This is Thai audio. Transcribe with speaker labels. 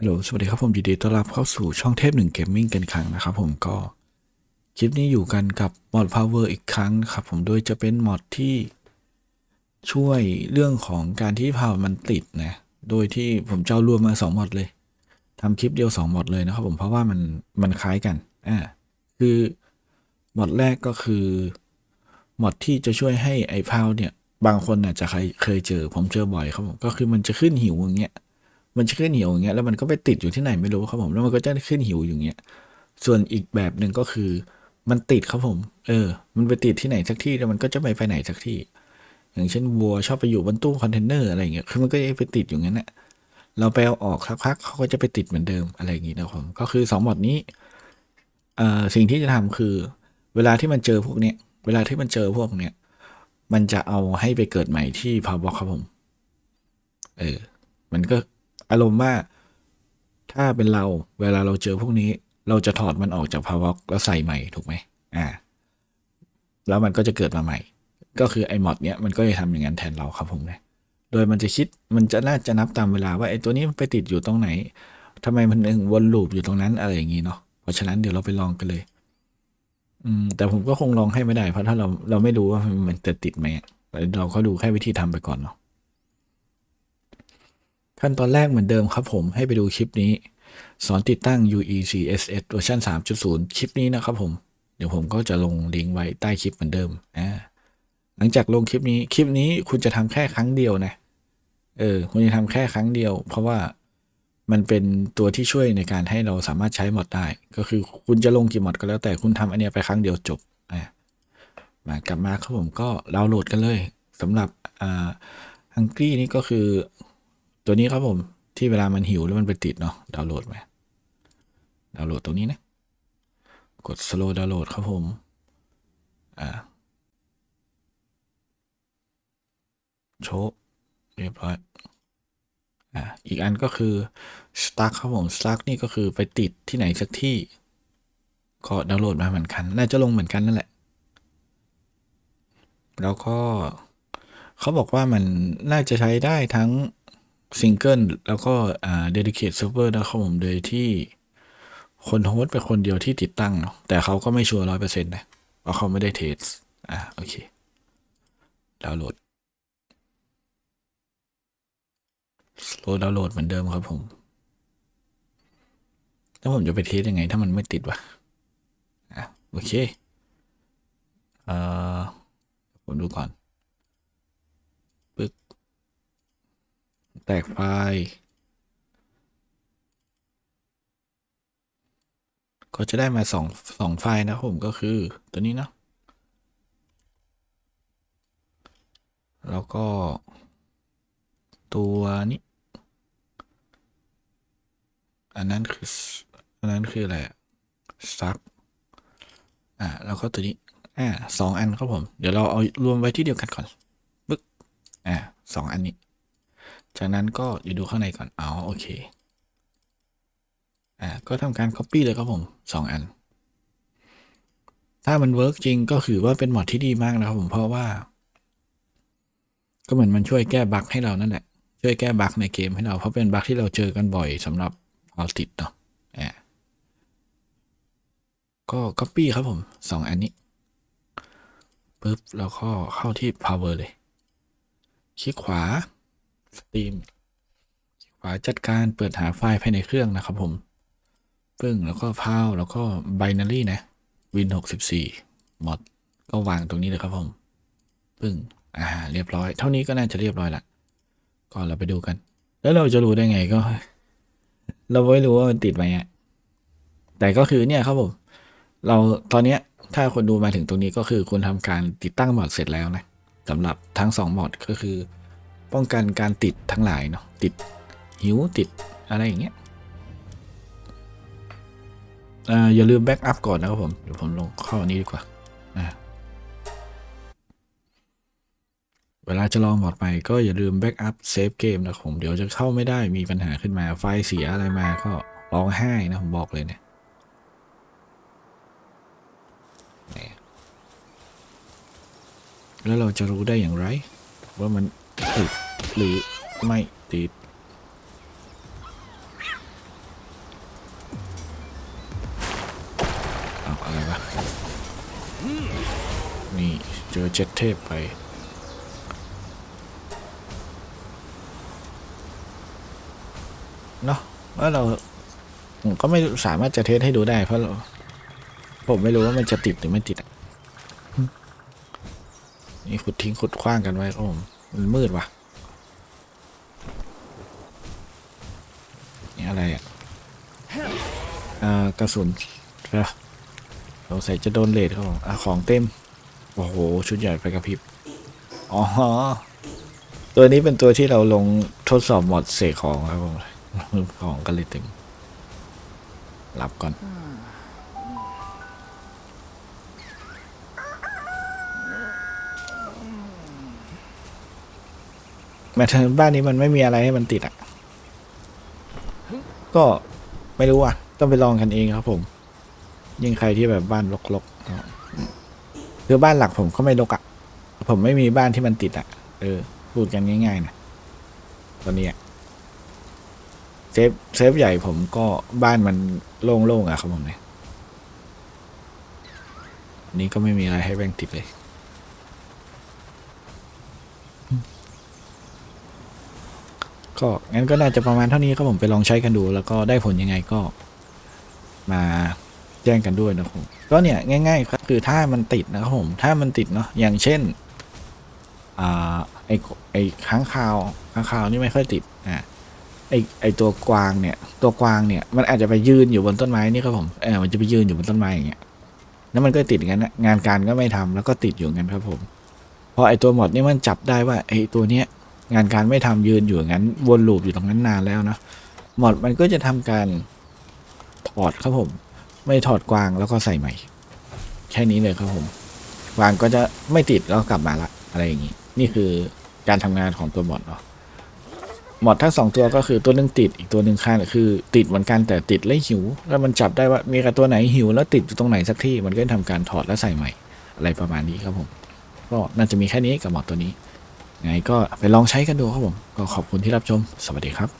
Speaker 1: ฮัลโหล สวัสดีครับผมยินดีต้อนรับเข้าสู่ช่องเทพหนึ่งเกมมิ่งกันครั้งนะครับผมก็ คลิปนี้อยู่กันกับมอด Power อีกครั้งครับผมโดยจะเป็นมอดที่ช่วยเรื่องของการที่ Power มันติดนะ โดยที่ผมจะเอารวมมา2มอดเลยทำคลิปเดียว2มอดเลยนะครับผมเพราะว่ามันมันคล้ายกันอ่าคือมอดแรกก็คือมอดที่จะช่วยให้ไอ้พาวเนี่ยบางคนอาจจะเคยเคยเจอผมเจอบ่อยครับผมก็คือมันจะขึ้นหิวอย่างเงี้ย มันจะขึ้นหิวอย่างเงี้ยแล้วมันก็ไปติดอยู่ที่ไหนไม่รู้ครับผมแล้วมันก็จะขึ้นหิวอย่างเงี้ย ส่วนอีกแบบหนึ่งก็คือ มันติดครับผม เออ มันไปติดที่ไหนสักที่แล้วมันก็จะไม่ไปไหนสักที่ อย่างเช่นวัวชอบไปอยู่บนตู้คอนเทนเนอร์อะไรเงี้ยคือมันก็จะไปติดอยู่งั้นแหละเราไปเอาออกสักพักเขาก็จะไปติดเหมือนเดิมอะไรอย่างงี้นะครับผมก็คือสองหมดนี้เอ่อสิ่งที่จะทำคือ เวลาที่มันเจอพวกเนี้ยเวลาที่มันเจอพวกเนี้ยมันจะเอาให้ไปเกิดใหม่ที่พาวบอกครับผม เออ มันก็ อารมณ์ว่า ถ้าเป็นเราเวลาเราเจอพวกนี้ เราจะถอดมันออกจากพาวอกแล้วใส่ใหม่ถูกไหมอ่า แล้วมันก็จะเกิดมาใหม่ ก็คือไอ้มอดเนี้ยมันก็จะทำอย่างนั้นแทนเราครับผมนะโดยมันจะคิดมันจะน่าจะนับตามเวลาว่าไอ้ตัวนี้มันไปติดอยู่ตรงไหนทำไมมันถึงวนลูปอยู่ตรงนั้นอะไรอย่างนี้เนาะเพราะฉะนั้นเดี๋ยวเราไปลองกันเลย อืม แต่ผมก็คงลองให้ไม่ได้เพราะถ้าเราเราไม่รู้ว่ามันจะติดไหมเราก็ดูแค่วิธีทำไปก่อนเนาะ ขั้นตอนแรกเหมือนเดิมครับผมให้ไปดูคลิปนี้ สอนติดตั้ง UECSS เวอร์ชัน3.0 คลิปนี้นะครับผม เดี๋ยวผมก็จะลงลิงก์ไว้ใต้คลิปเหมือนเดิมอ่าหลังจากลงคลิปนี้คลิปนี้คุณจะทำแค่ครั้งเดียวนะเออคุณจะทำแค่ครั้งเดียว เพราะว่ามันเป็นตัวที่ช่วยในการให้เราสามารถใช้มอดได้ ก็คือคุณจะลงกี่มอดก็แล้วแต่คุณทำอันนี้ไปครั้งเดียวจบอ่ามากลับมาครับผมก็ดาวน์โหลดกันเลยสำหรับอ่าฮังกี้นี่ก็คือ ตัวนี้ครับผม ที่เวลามันหิวแล้วมันไปติดเนาะดาวน์โหลดไหมดาวน์โหลดตรงนี้นะ กด slow download ครับผม อ่า โชว์เรียบร้อย อ่า อีกอันก็คือ stuck ครับผม stuck นี่ก็คือไปติดที่ไหนสักที่ ก็ดาวน์โหลดมาเหมือนกัน น่าจะลงเหมือนกันนั่นแหละ แล้วก็เขาบอกว่ามันน่าจะใช้ได้ทั้ง ซิงเกิลแล้วก็อ่า dedicate server นะครับผมโดยที่คนโฮสต์เป็นคนเดียวที่ติดตั้งเนาะแต่เขาก็ไม่ชัวร์ร้อยเปอร์เซ็นต์นะเพราะเขาไม่ได้เทสอ่าโอเคดาวน์โหลดสโลดาวน์โหลดเหมือนเดิมครับผม แล้วผมจะไปเทสยังไงถ้ามันไม่ติดวะอะโอเค เอ่อผมดูก่อน ปึ๊ก แตกไฟล์ ก็จะได้มาสองสองไฟล์นะผมก็คือตัวนี้เนาะแล้วก็ ตัวนี้ อันนั้นคือ อันนั้นคืออะไรซับอ่าแล้วก็ตัวนี้ อ่าสองอันครับผม เดี๋ยวเราเอารวมไว้ที่เดียวกันก่อนปึ๊ก อ่าสองอันนี้ จากนั้นก็อยู่ดูข้างในก่อนอ๋อโอเค อ่า ก็ทำการ Copy เลยครับผมสองอัน ถ้ามันเวิร์กจริงก็คือว่าเป็นมอดที่ดีมากนะครับผมเพราะว่า ก็เหมือนมันช่วยแก้บั๊กให้เรานั่นแหละ ช่วยแก้บั๊กในเกมให้เราเพราะเป็นบั๊กที่เราเจอกันบ่อยสำหรับเอาติดเนาะอ่าก็ Copy ครับผมสองอันนี้ปึ๊บแล้วก็เข้าที่ power เลย คลิกขวา Steam ขวาจัดการเปิดหาไฟล์ภายในเครื่องนะครับผมปึ้งแล้วก็พาวแล้วก็ binary นะ win 64 mod ก็วางตรงนี้เลยครับผม ปึ้ง อ่า เรียบร้อย เท่านี้ก็น่าจะเรียบร้อยละก่อนเราไปดูกัน แล้วเราจะรู้ได้ไงก็ เราไม่รู้ว่ามันติดไหมอะแต่ก็คือเนี่ยครับผม เราตอนเนี้ยถ้าคนดูมาถึงตรงนี้ก็คือคุณทำการติดตั้งมอดเสร็จแล้วนะสำหรับทั้งสองมดก็คือ ป้องกันการติดทั้งหลายเนาะติดหิวติดอะไรอย่างเงี้ยอย่าลืมแบ็กอัพก่อนนะครับผมเดี๋ยวผมลงเข้าอันนี้ดีกว่าเวลาจะลองหมดใหม่ก็อย่าลืมแบ็กอัพเซฟเกมนะครับผมเดี๋ยวจะเข้าไม่ได้มีปัญหาขึ้นมาไฟเสียอะไรมาก็ร้องไห้นะผมบอกเลยเนี่ยแล้วเราจะรู้ได้อย่างไร ว่ามัน หรือไม่ติดเอาอะไรวะ นี่ เจอเจ็ดเทพไปเนาะว่าเราผมก็ไม่สามารถจะเทสให้ดูได้เพราะเราผมไม่รู้ว่ามันจะติดหรือไม่ติด นี่ขุดทิ้งขุดคว้างกันไว้ครับผม มันมืดว่ะนี่อะไรอะกระสุนเดี๋ยวสงสัยจะโดนเลดครับอะของเต็ม โอ้โห ชุดใหญ่ไปกระพริบ อ๋อ ตัวนี้เป็นตัวที่เราลงทดสอบหมดเสกของครับผมของกันเลยเต็มรับก่อน แมทบ้านนี้มันไม่มีอะไรให้มันติดอะ ก็ไม่รู้อะ ต้องไปลองกันเองครับผม ยิ่งใครที่แบบบ้านรกๆคือบ้านหลักผมก็ไม่รกอะ ผมไม่มีบ้านที่มันติดอะ เออ พูดกันง่ายๆนะตอนนี้เซฟเซฟใหญ่ผมก็บ้านมันโล่งๆอะครับผมเนี่ยนนี้ก็ไม่มีอะไรให้แบ่งติดเลย ก็งั้นก็น่าจะประมาณเท่านี้ครับผมไปลองใช้กันดู แล้วก็ได้ผลยังไงก็ มาแจ้งกันด้วยนะครับก็เนี่ยง่ายๆครับคือถ้ามันติดนะครับผม ถ้ามันติดเนาะอย่างเช่นอ่าไอไอค้างคาวค้างคาวนี่ไม่ค่อยติดอ่าไอไอตัวกวางเนี่ย ตัวกวางเนี่ยมันอาจจะไปยืนอยู่บนต้นไม้นี่ครับผมเออมันจะไปยืนอยู่บนต้นไม้อย่างเงี้ยแล้วมันก็ติดงั้นนะงานการก็ไม่ทำแล้วก็ติดอยู่งั้นครับผมพอไอตัวหมดนี่มันจับได้ว่าไอตัวเนี้ย งานการไม่ทำยืนอยู่งั้นวนลูปอยู่ตรงนั้นนานแล้วนะหมดมันก็จะทำการถอดครับผม ไม่ถอดกวางแล้วก็ใส่ใหม่ แค่นี้เลยครับผมกวางก็จะไม่ติดแล้วกลับมาละอะไรอย่างนี้ นี่คือการทำงานของตัวหมดเนาะหมดทั้งสองตัวก็คือตัวหนึงติดอีกตัวหนึ่งค้างคือติดเหมือนกันแต่ติดแล้วหิว แล้วมันจับได้ว่ามีกับตัวไหนหิว แล้วติดอยู่ตรงไหนสักที่มันก็ทำการถอดแล้วใส่ใหม่ อะไรประมาณนี้ครับผม ก็น่าจะมีแค่นี้กับหมอดตัวนี้ ไงก็ไปลองใช้กันดูครับผม ก็ขอบคุณที่รับชม สวัสดีครับ